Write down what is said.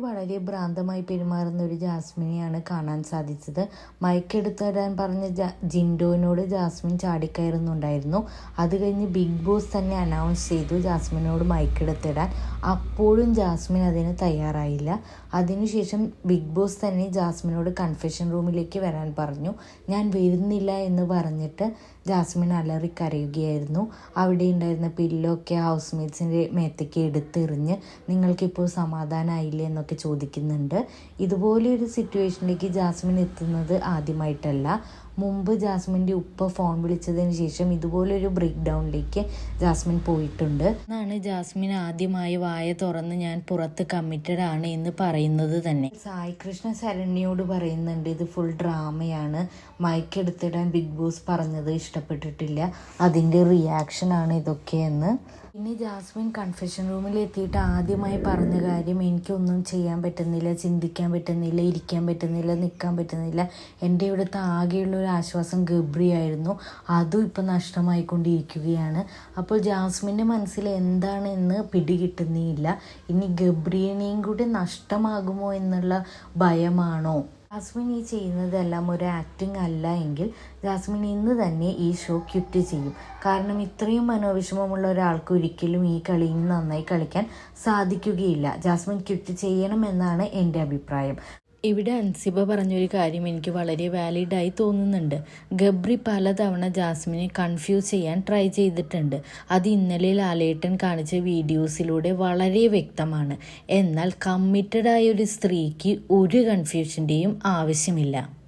വളരെ ഭ്രാന്തമായി പെരുമാറുന്ന ഒരു ജാസ്മിനെയാണ് കാണാൻ സാധിച്ചത്. മയക്കെടുത്ത് തരാൻ പറഞ്ഞ ജിൻഡോനോട് ജാസ്മിൻ ചാടിക്കയറുന്നുണ്ടായിരുന്നു. അത് കഴിഞ്ഞ് ബിഗ് ബോസ് തന്നെ അനൗൺസ് ചെയ്തു ജാസ്മിനോട് മയക്കെടുത്തിടാൻ. അപ്പോഴും ജാസ്മിൻ അതിന് തയ്യാറായില്ല. അതിനുശേഷം ബിഗ് ബോസ് തന്നെ ജാസ്മിനോട് കൺഫെഷൻ റൂമിലേക്ക് വരാൻ പറഞ്ഞു. ഞാൻ വരുന്നില്ല എന്ന് പറഞ്ഞിട്ട് ജാസ്മിൻ അലറി കരയുകയായിരുന്നു അവിടെ ഉണ്ടായിരുന്ന പില്ലൊക്കെ ഹൗസ് മേറ്റ്സിന്റെ മേത്തേക്ക് എടുത്തെറിഞ്ഞ് നിങ്ങൾക്കിപ്പോൾ സമാധാനമായില്ലേ എന്നൊക്കെ ചോദിക്കുന്നുണ്ട്. ഇതുപോലെ ഒരു സിറ്റുവേഷനിലേക്ക് ജാസ്മിൻ എത്തുന്നത് ആദ്യമായിട്ടല്ല. മുമ്പ് ജാസ്മിന്റെ ഉപ്പ ഫോൺ വിളിച്ചതിന് ശേഷം ഇതുപോലൊരു ബ്രേക്ക് ഡൗണിലേക്ക് ജാസ്മിൻ പോയിട്ടുണ്ട്. എന്നാണ് ജാസ്മിൻ ആദ്യമായി വായ തുറന്ന് ഞാൻ പുറത്ത് കമ്മിറ്റഡ് ആണ് എന്ന് പറയുന്നത് തന്നെ. സായി കൃഷ്ണ ശരണ്യോട് പറയുന്നുണ്ട് ഇത് ഫുൾ ഡ്രാമയാണ് മൈക്ക് എടുത്തിടാൻ ബിഗ് ബോസ് പറഞ്ഞത് ഇഷ്ടപ്പെട്ടിട്ടില്ല. അതിന്റെ റിയാക്ഷൻ ആണ് ഇതൊക്കെയെന്ന്. പിന്നെ ജാസ്മിൻ കൺഫെഷൻ റൂമിൽ എത്തിയിട്ട് ആദ്യമായി പറഞ്ഞ കാര്യം എനിക്കൊന്നും ചെയ്യാൻ പറ്റുന്നില്ല ചിന്തിക്കാൻ പറ്റുന്നില്ല ഇരിക്കാൻ പറ്റുന്നില്ല നിൽക്കാൻ പറ്റുന്നില്ല. എന്റെ ഇവിടുത്തെ ആകെയുള്ള ഒരു ആശ്വാസം ഗബ്രിയായിരുന്നു അതും ഇപ്പം നഷ്ടമായിക്കൊണ്ടിരിക്കുകയാണ്. അപ്പോൾ ജാസ്മിന്റെ മനസ്സിൽ എന്താണെന്ന് പിടികിട്ടുന്നില്ല ഇനി ഗബ്രിയനെയും കൂടി നഷ്ടമാകുമോ എന്നുള്ള ഭയമാണോ? ജാസ്മിൻ ഈ ചെയ്യുന്നതെല്ലാം ഒരു ആക്ടിങ് അല്ല എങ്കിൽ ജാസ്മിൻ ഇന്ന് തന്നെ ഈ ഷോ ക്വിറ്റ് ചെയ്യും. കാരണം ഇത്രയും മനോവിഷമമുള്ള ഒരാൾക്ക് ഒരിക്കലും ഈ കളിയിൽ നന്നായി കളിക്കാൻ സാധിക്കുകയില്ല. ജാസ്മിൻ ക്വിറ്റ് ചെയ്യണമെന്നാണ് എന്റെ അഭിപ്രായം. ഇവിടെ അൻസിബ പറഞ്ഞൊരു കാര്യം എനിക്ക് വളരെ വാലിഡായി തോന്നുന്നുണ്ട്. ഗബ്രി പലതവണ ജാസ്മിനെ കൺഫ്യൂസ് ചെയ്യാൻ ട്രൈ ചെയ്തിട്ടുണ്ട്. അത് ഇന്നലെ ലാലേട്ടൻ കാണിച്ച വീഡിയോസിലൂടെ വളരെ വ്യക്തമാണ്. എന്നാൽ കമ്മിറ്റഡ് ആയ ഒരു സ്ത്രീക്ക് ഒരു കൺഫ്യൂഷന്റെയും ആവശ്യമില്ല.